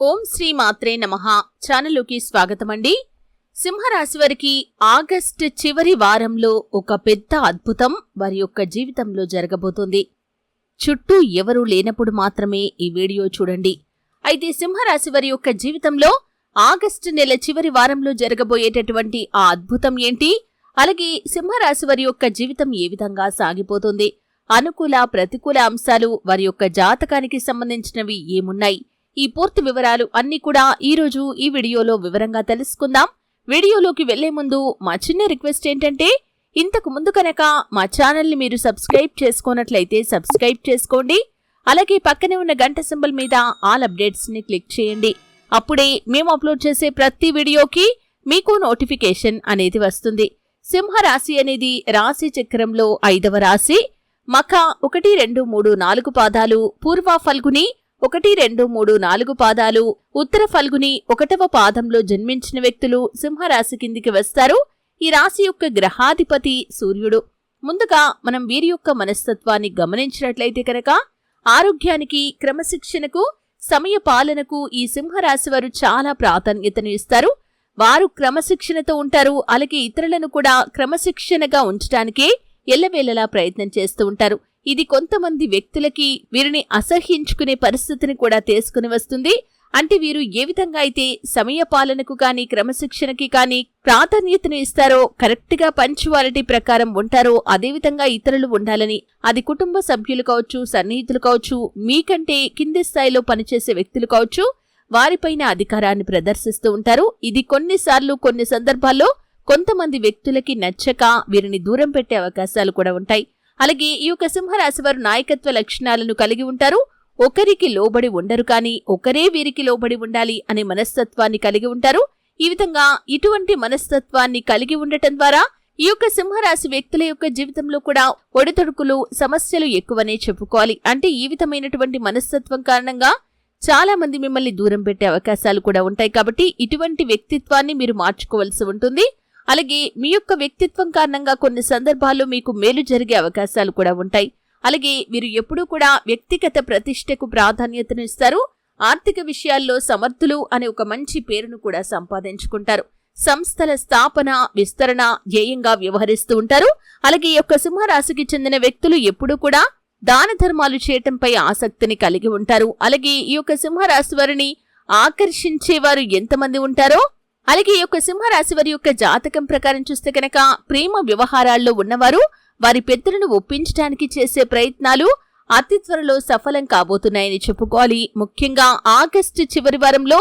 ఓం శ్రీ మాత్రే నమ. ఛానలుకి స్వాగతమండి. సింహరాశి వారికి ఆగస్ట్ చివరి వారంలో ఒక పెద్ద అద్భుతం వారి యొక్క జీవితంలో జరగబోతోంది. చుట్టూ ఎవరూ లేనప్పుడు మాత్రమే ఈ వీడియో చూడండి. అయితే సింహరాశి వారి యొక్క జీవితంలో ఆగస్టు నెల చివరి వారంలో జరగబోయేటటువంటి ఆ అద్భుతం ఏంటి? అలాగే సింహరాశి వారి యొక్క జీవితం ఏ విధంగా సాగిపోతుంది? అనుకూల ప్రతికూల అంశాలు వారి యొక్క జాతకానికి సంబంధించినవి ఏమున్నాయి? ఈ పూర్తి వివరాలు అన్ని కూడా ఈ రోజు ఈ వీడియోలో వివరంగా తెలుసుకుందాం. వీడియోలోకి వెళ్ళే ముందు మా చిన్న రిక్వెస్ట్ ఏంటంటే ఇంతకు ముందు కనుక మా ఛానల్ని మీరు సబ్స్క్రైబ్ చేసుకున్నట్లయితే సబ్స్క్రైబ్ చేసుకోండి. అలాగే పక్కనే ఉన్న గంట సింబల్ మీద ఆల్ అప్డేట్స్ని క్లిక్ చేయండి. అప్పుడే మేము అప్లోడ్ చేసే ప్రతి వీడియోకి మీకు నోటిఫికేషన్ అనేది వస్తుంది. సింహరాశి అనేది రాశి చక్రంలో ఐదవ రాశి. మఖ ఒకటి రెండు మూడు నాలుగు పాదాలు పూర్వ ఫల్గుని ఒకటి రెండు మూడు నాలుగు పాదాలు. ఉత్తర ఫల్గుని ఒకటవ పాదంలో జన్మించిన వ్యక్తులు సింహరాశి కిందికి వస్తారు. ఈ రాశి యొక్క గ్రహాధిపతి సూర్యుడు. ముందుగా మనం వీరి యొక్క మనస్తత్వాన్ని గమనించినట్లయితే కనుక ఆరోగ్యానికి క్రమశిక్షణకు సమయ పాలనకు ఈ సింహరాశి వారు చాలా ప్రాధాన్యతను ఇస్తారు. వారు క్రమశిక్షణతో ఉంటారు. అలాగే ఇతరులను కూడా క్రమశిక్షణగా ఉంచడానికే ఎల్లవేళలా ప్రయత్నం చేస్తూ ఉంటారు. ఇది కొంతమంది వ్యక్తులకి వీరిని అసహ్యించుకునే పరిస్థితిని కూడా తీసుకుని వస్తుంది. అంటే వీరు ఏ విధంగా అయితే సమయ పాలనకు కానీ క్రమశిక్షణకి కానీ ప్రాధాన్యతను ఇస్తారో కరెక్ట్గా పంచువాలిటీ ప్రకారం ఉంటారో అదేవిధంగా ఇతరులు ఉండాలని అది కుటుంబ సభ్యులు కావచ్చు సన్నిహితులు కావచ్చు మీకంటే కింది స్థాయిలో పనిచేసే వ్యక్తులు కావచ్చు వారిపైన అధికారాన్ని ప్రదర్శిస్తూ ఉంటారు. ఇది కొన్నిసార్లు కొన్ని సందర్భాల్లో కొంతమంది వ్యక్తులకి నచ్చక వీరిని దూరం పెట్టే అవకాశాలు కూడా ఉంటాయి. అలాగే ఈ యొక్క సింహరాశి వారు నాయకత్వ లక్షణాలను కలిగి ఉంటారు. ఒకరికి లోబడి ఉండరు కానీ ఒకరే వీరికి లోబడి ఉండాలి అనే మనస్తత్వాన్ని కలిగి ఉంటారు. ఈ విధంగా ఇటువంటి మనస్తత్వాన్ని కలిగి ఉండటం ద్వారా ఈ యొక్క సింహరాశి వ్యక్తుల యొక్క జీవితంలో కూడా ఒడితొడుకులు సమస్యలు ఎక్కువనే చెప్పుకోవాలి. అంటే ఈ విధమైనటువంటి మనస్తత్వం కారణంగా చాలా మంది మిమ్మల్ని దూరం పెట్టే అవకాశాలు కూడా ఉంటాయి. కాబట్టి ఇటువంటి వ్యక్తిత్వాన్ని మీరు మార్చుకోవాల్సి ఉంటుంది. అలాగే మీ యొక్క వ్యక్తిత్వం కారణంగా కొన్ని సందర్భాల్లో మీకు మేలు జరిగే అవకాశాలు కూడా ఉంటాయి. అలాగే మీరు ఎప్పుడూ కూడా వ్యక్తిగత ప్రతిష్టకు ప్రాధాన్యతను ఇస్తారు. ఆర్థిక విషయాల్లో సమర్థులు అనే ఒక మంచి పేరును కూడా సంపాదించుకుంటారు. సంస్థల స్థాపన విస్తరణ ధ్యేయంగా వ్యవహరిస్తూ ఉంటారు. అలాగే ఈ యొక్క సింహరాశికి చెందిన వ్యక్తులు ఎప్పుడూ కూడా దాన ధర్మాలు చేయటంపై ఆసక్తిని కలిగి ఉంటారు. అలాగే ఈ యొక్క సింహరాశి వారిని ఆకర్షించేవారు ఎంతమంది ఉంటారో అలాగే ఈ యొక్క సింహరాశి వారి యొక్క జాతకం ప్రకారం చూస్తే కనుక ప్రేమ వ్యవహారాల్లో ఉన్నవారు వారి పెద్దలను ఒప్పించడానికి చేసే ప్రయత్నాలు అతి త్వరలో సఫలం కాబోతున్నాయని చెప్పుకోవాలి. ముఖ్యంగా ఆగస్టు చివరి వారంలో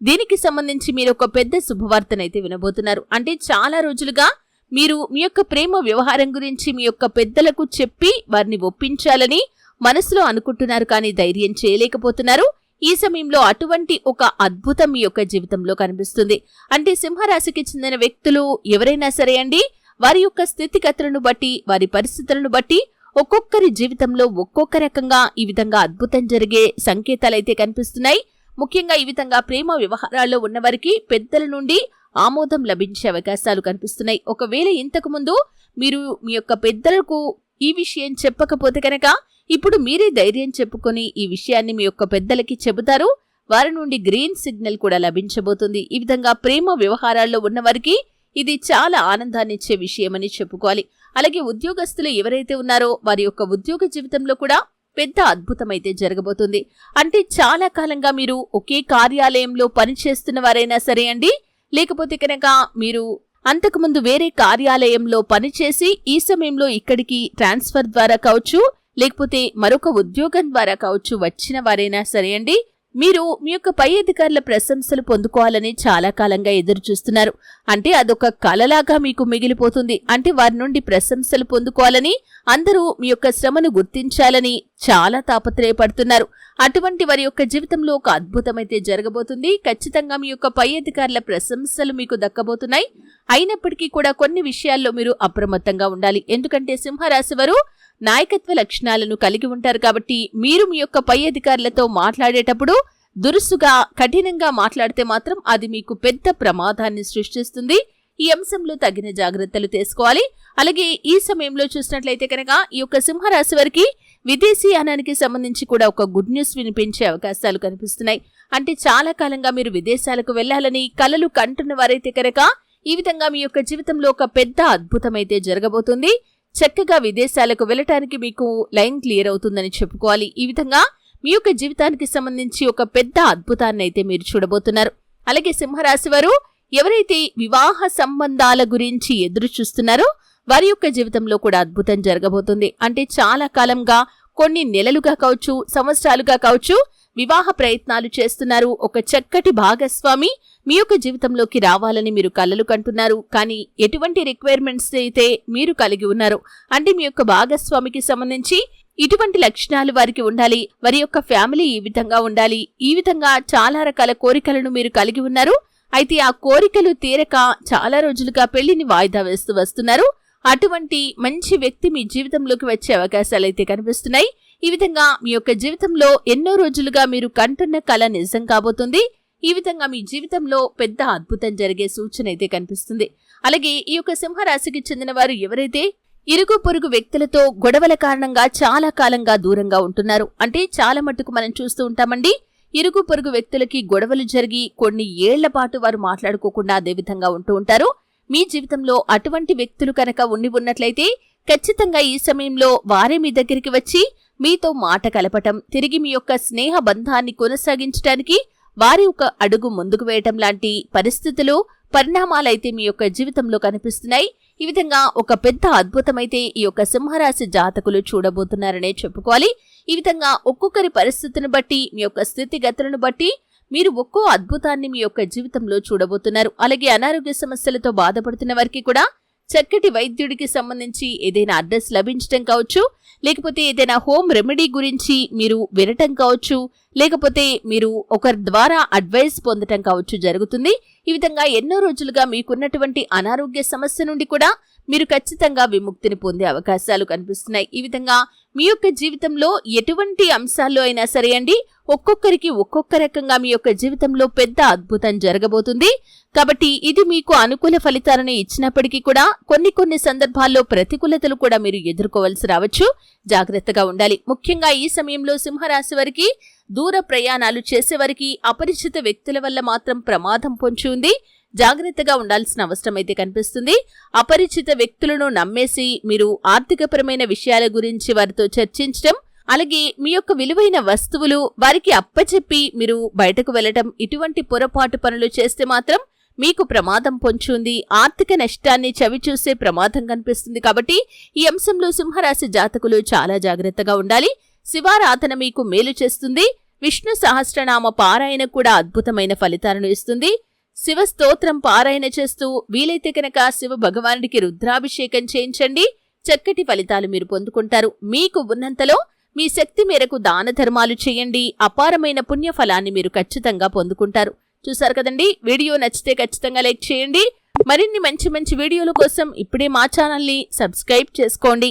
దీనికి సంబంధించి మీరు ఒక పెద్ద శుభవార్తనైతే వినబోతున్నారు. అంటే చాలా రోజులుగా మీరు మీ యొక్క ప్రేమ వ్యవహారం గురించి మీ యొక్క పెద్దలకు చెప్పి వారిని ఒప్పించాలని మనసులో అనుకుంటున్నారు కానీ ధైర్యం చేయలేకపోతున్నారు. ఈ సమయంలో అటువంటి ఒక అద్భుతం మీ యొక్క జీవితంలో కనిపిస్తుంది. అంటే సింహరాశికి చెందిన వ్యక్తులు ఎవరైనా సరే అండి వారి యొక్క స్థితిగతులను బట్టి వారి పరిస్థితులను బట్టి ఒక్కొక్కరి జీవితంలో ఒక్కొక్క రకంగా ఈ విధంగా అద్భుతం జరిగే సంకేతాలైతే కనిపిస్తున్నాయి. ముఖ్యంగా ఈ విధంగా ప్రేమ వ్యవహారాల్లో ఉన్నవారికి పెద్దల నుండి ఆమోదం లభించే అవకాశాలు కనిపిస్తున్నాయి. ఒకవేళ ఇంతకు ముందు మీరు మీ యొక్క పెద్దలకు ఈ విషయం చెప్పకపోతే కనుక ఇప్పుడు మీరే ధైర్యం చెప్పుకొని ఈ విషయాన్ని మీ యొక్క పెద్దలకి చెబుతారు. వారి నుండి గ్రీన్ సిగ్నల్ కూడా లభించబోతుంది. ఈ విధంగా ప్రేమ వ్యవహారాల్లో ఉన్నవారికి ఇది చాలా ఆనందాన్ని ఇచ్చే విషయమని చెప్పుకోవాలి. అలాగే ఉద్యోగస్తులు ఎవరైతే ఉన్నారో వారి యొక్క ఉద్యోగ జీవితంలో కూడా పెద్ద అద్భుతమైతే జరగబోతుంది. అంటే చాలా కాలంగా మీరు ఒకే కార్యాలయంలో పనిచేస్తున్న వారైనా సరే అండి లేకపోతే కనుక మీరు అంతకుముందు వేరే కార్యాలయంలో పనిచేసి ఈ సమయంలో ఇక్కడికి ట్రాన్స్ఫర్ ద్వారా కావచ్చు లేకపోతే మరొక ఉద్యోగం ద్వారా కావచ్చు వచ్చిన వారైనా సరే అండి మీరు మీ యొక్క పై అధికారుల ప్రశంసలు పొందుకోవాలని చాలా కాలంగా ఎదురు చూస్తున్నారు. అంటే అదొక కలలాగా మీకు మిగిలిపోతుంది. అంటే వారి నుండి ప్రశంసలు పొందుకోవాలని అందరూ మీ యొక్క శ్రమను గుర్తించాలని చాలా తాపత్రయపడుతున్నారు. అటువంటి వారి యొక్క జీవితంలో ఒక అద్భుతమైతే జరగబోతుంది. ఖచ్చితంగా మీ యొక్క పై అధికారుల ప్రశంసలు మీకు దక్కబోతున్నాయి. అయినప్పటికీ కూడా కొన్ని విషయాల్లో మీరు అప్రమత్తంగా ఉండాలి. ఎందుకంటే సింహరాశి వారు నాయకత్వ లక్షణాలను కలిగి ఉంటారు కాబట్టి మీరు మీ యొక్క పై అధికారులతో మాట్లాడేటప్పుడు దురుసుగా కఠినంగా మాట్లాడితే మాత్రం అది మీకు పెద్ద ప్రమాదాన్ని సృష్టిస్తుంది. ఈ అంశంలో తగిన జాగ్రత్తలు తీసుకోవాలి. అలాగే ఈ సమయంలో చూసినట్లయితే కనుక ఈ యొక్క సింహరాశి వారికి విదేశీయానానికి సంబంధించి కూడా ఒక గుడ్ న్యూస్ వినిపించే అవకాశాలు కనిపిస్తున్నాయి. అంటే చాలా కాలంగా మీరు విదేశాలకు వెళ్ళాలని కలలు కంటున్న వారైతే కనుక ఈ విధంగా మీ యొక్క జీవితంలో ఒక పెద్ద అద్భుతమైతే జరగబోతుంది. చక్కగా విదేశాలకు వెళ్ళటానికి మీకు లైన్ క్లియర్ అవుతుందని చెప్పుకోవాలి. ఈ విధంగా మీ యొక్క జీవితానికి సంబంధించి ఒక పెద్ద అద్భుతాన్ని అయితే మీరు చూడబోతున్నారు. అలాగే సింహరాశి వారు ఎవరైతే వివాహ సంబంధాల గురించి ఎదురు చూస్తున్నారో వారి యొక్క జీవితంలో కూడా అద్భుతం జరగబోతుంది. అంటే చాలా కాలంగా కొన్ని నెలలుగా కావచ్చు సంవత్సరాలుగా కావచ్చు వివాహ ప్రయత్నాలు చేస్తున్నారు. ఒక చక్కటి భాగస్వామి మీ యొక్క జీవితంలోకి రావాలని మీరు కలలు కంటున్నారు. కానీ ఎటువంటి రిక్వైర్మెంట్స్ అయితే మీరు కలిగి ఉన్నారు అంటే మీ యొక్క భాగస్వామికి సంబంధించి ఇటువంటి లక్షణాలు వారికి ఉండాలి వారి యొక్క ఫ్యామిలీ ఈ విధంగా ఉండాలి ఈ విధంగా చాలా రకాల కోరికలను మీరు కలిగి ఉన్నారు. అయితే ఆ కోరికలు తీరక చాలా రోజులుగా పెళ్ళిని వాయిదా వేస్తూ వస్తున్నారు. అటువంటి మంచి వ్యక్తి మీ జీవితంలోకి వచ్చే అవకాశాలు అయితే కనిపిస్తున్నాయి. ఈ విధంగా మీ యొక్క జీవితంలో ఎన్నో రోజులుగా మీరు కంటున్న కళ నిజం కాబోతుంది. ఈ విధంగా మీ జీవితంలో పెద్ద అద్భుతం జరిగే సూచన అయితే కనిపిస్తుంది. అలాగే ఈ యొక్క సింహరాశికి చెందిన వారు ఎవరైతే ఇరుగు పొరుగు వ్యక్తులతో గొడవల కారణంగా చాలా కాలంగా దూరంగా ఉంటున్నారు. అంటే చాలా మట్టుకు మనం చూస్తూ ఉంటామండి. ఇరుగు పొరుగు వ్యక్తులకి గొడవలు జరిగి కొన్ని ఏళ్ళ పాటు వారు మాట్లాడుకోకుండా అదే విధంగా ఉంటూ ఉంటారు. మీ జీవితంలో అటువంటి వ్యక్తులు కనుక ఉండి ఉన్నట్లయితే ఖచ్చితంగా ఈ సమయంలో వారే మీ దగ్గరికి వచ్చి మీతో మాట కలపటం తిరిగి మీ యొక్క స్నేహ బంధాన్ని కొనసాగించడానికి వారి ఒక అడుగు ముందుకు వేయటం లాంటి పరిస్థితులు పరిణామాలైతే మీ యొక్క జీవితంలో కనిపిస్తున్నాయి. ఈ విధంగా ఒక పెద్ద అద్భుతమైతే ఈ యొక్క సింహరాశి జాతకులు చూడబోతున్నారనే చెప్పుకోవాలి. ఈ విధంగా ఒక్కొక్కరి పరిస్థితిని బట్టి మీ యొక్క స్థితిగతులను బట్టి మీరు ఒక్కో అద్భుతాన్ని మీ యొక్క జీవితంలో చూడబోతున్నారు. అలాగే అనారోగ్య సమస్యలతో బాధపడుతున్న వారికి కూడా చక్కటి వైద్యుడికి సంబంధించి ఏదైనా అడ్రస్ లభించటం కావచ్చు లేకపోతే ఏదైనా హోమ్ రెమెడీ గురించి మీరు వినటం కావచ్చు లేకపోతే మీరు ఒకరి ద్వారా అడ్వైస్ పొందటం కావచ్చు జరుగుతుంది. ఈ విధంగా ఎన్నో రోజులుగా మీకున్నటువంటి అనారోగ్య సమస్య నుండి కూడా మీరు ఖచ్చితంగా విముక్తిని పొందే అవకాశాలు కనిపిస్తున్నాయి. ఈ విధంగా మీ యొక్క జీవితంలో ఎటువంటి అంశాల్లో అయినా సరే అండి ఒక్కొక్కరికి ఒక్కొక్క రకంగా మీ యొక్క జీవితంలో పెద్ద అద్భుతం జరగబోతుంది. కాబట్టి ఇది మీకు అనుకూల ఫలితాలను ఇచ్చినప్పటికీ కూడా కొన్ని కొన్ని సందర్భాల్లో ప్రతికూలతలు కూడా మీరు ఎదుర్కోవాల్సి రావచ్చు. జాగ్రత్తగా ఉండాలి. ముఖ్యంగా ఈ సమయంలో సింహరాశి వారికి దూర ప్రయాణాలు చేసేవారికి అపరిచిత వ్యక్తుల వల్ల మాత్రం ప్రమాదం పొంచి ఉంది. జాగ్రత్తగా ఉండాల్సిన అవసరమైతే కనిపిస్తుంది. అపరిచిత వ్యక్తులను నమ్మేసి మీరు ఆర్థికపరమైన విషయాల గురించి వారితో చర్చించడం అలాగే మీ యొక్క విలువైన వస్తువులు వారికి అప్పచెప్పి మీరు బయటకు వెళ్ళటం ఇటువంటి పొరపాటు పనులు చేస్తే మాత్రం మీకు ప్రమాదం పొంచుంది. ఆర్థిక నష్టాన్ని చవిచూసే ప్రమాదం కనిపిస్తుంది కాబట్టి ఈ అంశంలో సింహరాశి జాతకులు చాలా జాగ్రత్తగా ఉండాలి. శివారాధన మీకు మేలు చేస్తుంది. విష్ణు సహస్రనామ పారాయణ కూడా అద్భుతమైన ఫలితాలను ఇస్తుంది. శివ స్తోత్రం పారాయణ చేస్తూ వీలైతే కనుక శివ భగవానుడికి రుద్రాభిషేకం చేయించండి. చక్కటి ఫలితాలు మీరు పొందుకుంటారు. మీకు ఉన్నంతలో మీ శక్తి మేరకు దాన ధర్మాలు చేయండి. అపారమైన పుణ్య ఫలాన్ని మీరు ఖచ్చితంగా పొందుకుంటారు. చూసారు కదండి? వీడియో నచ్చితే ఖచ్చితంగా లైక్ చేయండి. మరిన్ని మంచి మంచి వీడియోల కోసం ఇప్పుడే మా ఛానల్ని సబ్స్క్రైబ్ చేసుకోండి.